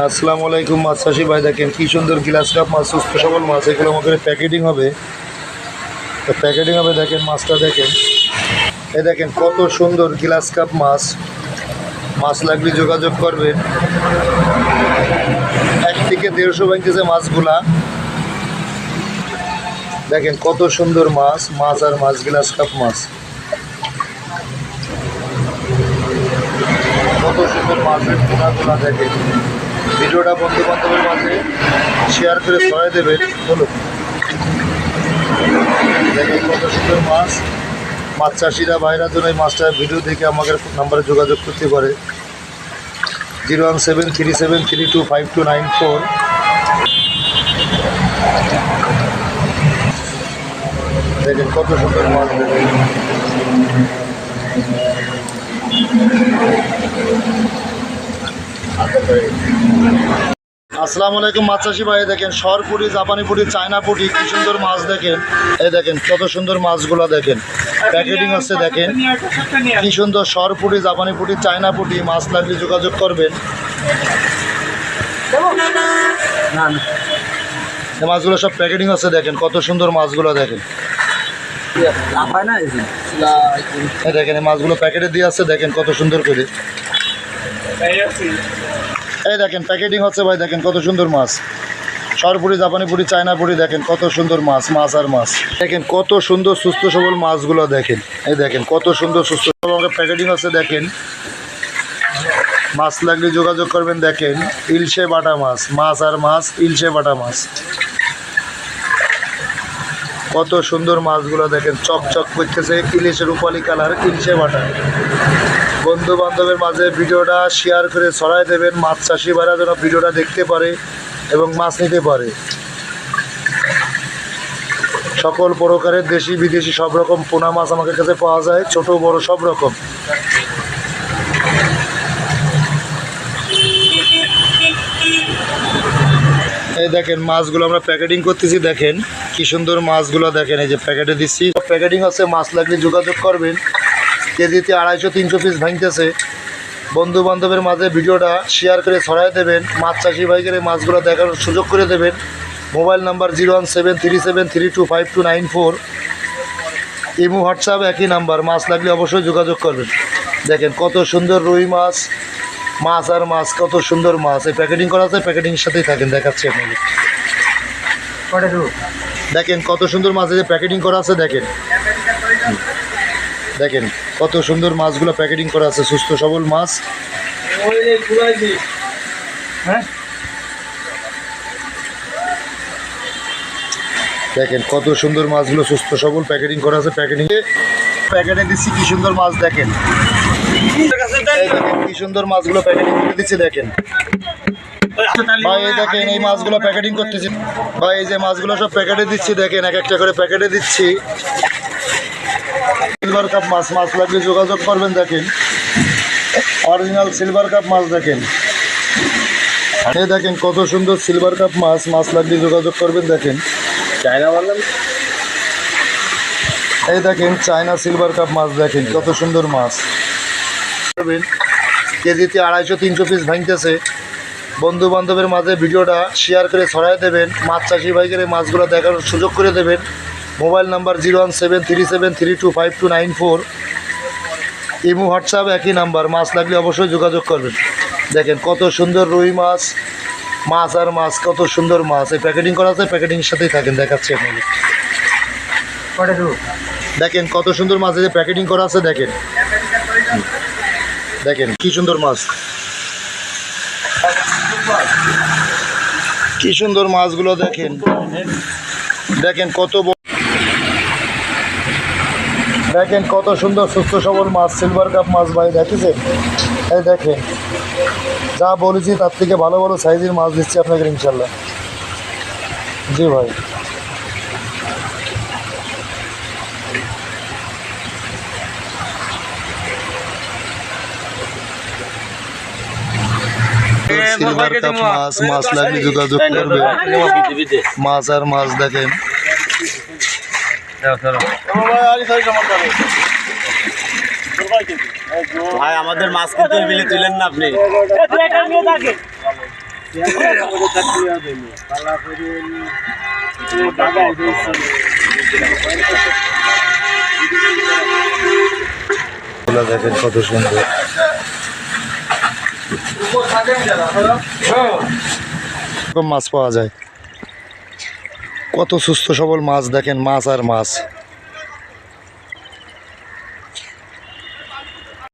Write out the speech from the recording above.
আসসালামু আলাইকুম, মাছ চাষি ভাই দেখেন, কী সুন্দর গ্লাস কাপ মাছ সুস্থ সবল মাছ, এগুলো আমাকে প্যাকেটিং হবে। তো প্যাকেটিং হবে, দেখেন মাছটা দেখেন। এ দেখেন কত সুন্দর গ্লাস কাপ মাছ। মাছ লাগলে যোগাযোগ করবেন। এক থেকে দেড়শো ভাঙতেছে মাছগুলা। দেখেন কত সুন্দর মাছ মাছ আর মাছ, গ্লাস কাপ মাছ। কত সুন্দর মাছের পোনাগুলা দেখেন। ভিডিওটা বন্ধু বান্ধবের মাঝে শেয়ার করে ছড়াই দেবেন, বলুন। দেখেন কত সুন্দর মাছ। মাছ চাষিরা বাইরের জন্য এই মাছটা ভিডিও দেখে আমাদের নাম্বারে যোগাযোগ করতে পারে। Zero one seven three seven three two five two nine four. দেখেন কত সুন্দর মাছ দেখেন। আসসালামু আলাইকুম মাছ চাষি ভাই দেখেন সরপুরি জাপানি পুরি চায়না পুরি কি সুন্দর মাছ দেখেন। এই দেখেন কত সুন্দর মাছগুলো দেখেন। প্যাকেটিং আছে দেখেন। কি সুন্দর সরপুরি জাপানি পুরি চায়না পুরি মাছ লাগলে যোগাযোগ করবেন। এই মাছগুলো সব প্যাকেটিং আছে দেখেন, কত সুন্দর মাছগুলো দেখেন। দেখেন মাছগুলো প্যাকেটে দিয়ে আছে, দেখেন কত সুন্দর করে। এই দেখেন প্যাকেটিং হচ্ছে ভাই, দেখেন কত সুন্দর মাছ। সরপুরি জাপানি পুরি, চায়না পুরি, দেখেন কত সুন্দর মাছ মাছ আর মাছ। দেখেন কত সুন্দর সুস্থ সবল মাছগুলো দেখেন। এই দেখেন কত সুন্দর সুস্থ সবল প্যাকেটিং আছে দেখেন। মাছ লাগলে যোগাযোগ করবেন, দেখেন। ইলশে বাটা মাছ মাছ আর মাছ, ইলশে বাটা মাছ। কত সুন্দর মাছগুলো দেখেন, চকচক করতেছে, ইলিশের রূপালি কালার, ইলশে বাটা। বন্ধু বান্ধবের মাঝে ভিডিওটা শেয়ার করে ছড়াই দেবেন। মাছ চাষি ভাইরা যেন ভিডিওটা দেখতে পারে এবং মাছ নিতে পারে। সকল প্রকারের দেশি, বিদেশি সব রকম পোনা মাছ আমাদের কাছে পাওয়া যায়, ছোট, বড় সব রকম। এই দেখেন, মাছগুলো আমরা প্যাকেটিং করতেছি, দেখেন। কি সুন্দর মাছগুলো দেখেন, এই যে প্যাকেটে দিচ্ছি। প্যাকেটিং হচ্ছে মাছ লাগলে যোগাযোগ করবেন। কেজিতে আড়াইশো তিনশো পিস ভাঙতেছে। বন্ধু বান্ধবের মাঝে ভিডিওটা শেয়ার করে ছড়াই দেবেন মাছ চাষি ভাইকে এই মাছগুলো দেখানোর সুযোগ করে দেবেন। Mobile number zero one seven three seven three two five two nine four. Imo WhatsApp একই নাম্বার মাছ লাগলে অবশ্যই যোগাযোগ করবেন। দেখেন কত সুন্দর রুই মাছ মাছ আর মাছ কত সুন্দর মাছ। এই প্যাকেটিং করা আছে প্যাকেটিংয়ের সাথেই থাকেন দেখাচ্ছি আপনাকে দেখেন কত সুন্দর মাছ যে প্যাকেটিং করা আছে দেখেন। দেখেন কত সুন্দর মাছগুলো প্যাকেটিং করা আছে সুস্থ সবল মাছ। দেখেন কত সুন্দর মাছগুলো সুস্থ সবল প্যাকেটিং করা আছে প্যাকেটিং প্যাকেটে দিচ্ছি কি সুন্দর মাছ দেখেন কি সুন্দর মাছগুলো প্যাকেটিং করে দিচ্ছি দেখেন। ভাই এই দেখেন এই মাছগুলো প্যাকেটিং করতেছি। ভাই এই যে মাছগুলো সব প্যাকেটে দিচ্ছি দেখেন এক একটা করে প্যাকেটে দিচ্ছি। সিলভার কাপ মাছ মাছ লাগলে যোগাযোগ করবেন দেখেন। অরিজিনাল সিলভার কাপ মাছ দেখেন। এই দেখেন কত সুন্দর সিলভার কাপ মাছ মাছ লাগলে যোগাযোগ করবেন দেখেন। চায়না বললাম এই দেখেন চায়না সিলভার কাপ মাছ দেখেন কত সুন্দর মাছ। করবেন। কেজিতে আড়াইশো তিনশো পিস ভাঙতেছে। বন্ধু বান্ধবের মাঝে ভিডিওটা শেয়ার করে ছড়াই দেবেন। মাছ চাষি ভাইকে মাছগুলো দেখানোর সুযোগ করে দেবেন। Mobile number zero one seven three seven three two five two nine four. Imo WhatsApp একই নাম্বার। মাছ লাগলে অবশ্যই যোগাযোগ করবেন। দেখেন কত সুন্দর রুই মাছ মাছ আর মাছ কত সুন্দর মাছ। এই প্যাকেটিং করা আছে প্যাকেটিংয়ের সাথেই থাকেন দেখাচ্ছি আপনাকে দেখেন কত সুন্দর মাছ এই যে প্যাকেটিং করা আছে দেখেন। দেখেন কি সুন্দর মাছ। কি সুন্দর মাছগুলো দেখেন। দেখেন কত দেখেন কত সুন্দর সুস্থ সবল মাছ সিলভার কাপ মাছ ভাই দেখেছেন এই দেখেন যা বলেছি তার থেকে ভালো ভালো সাইজের মাছ দিচ্ছি আপনাকে ইনশাল্লাহ জি ভাই। সিলভার কাপ মাছ মাছ লাগলে যোগাযোগ করবে। মাছ আর মাছ দেখেন। ভাই আমাদের মাছ কিন্তু বিলে তুলেন না আপনি। দেখেন কত সুন্দর। মাছ পাওয়া যায়। কত সুস্থ সবল মাছ দেখেন মাছ আর মাছ।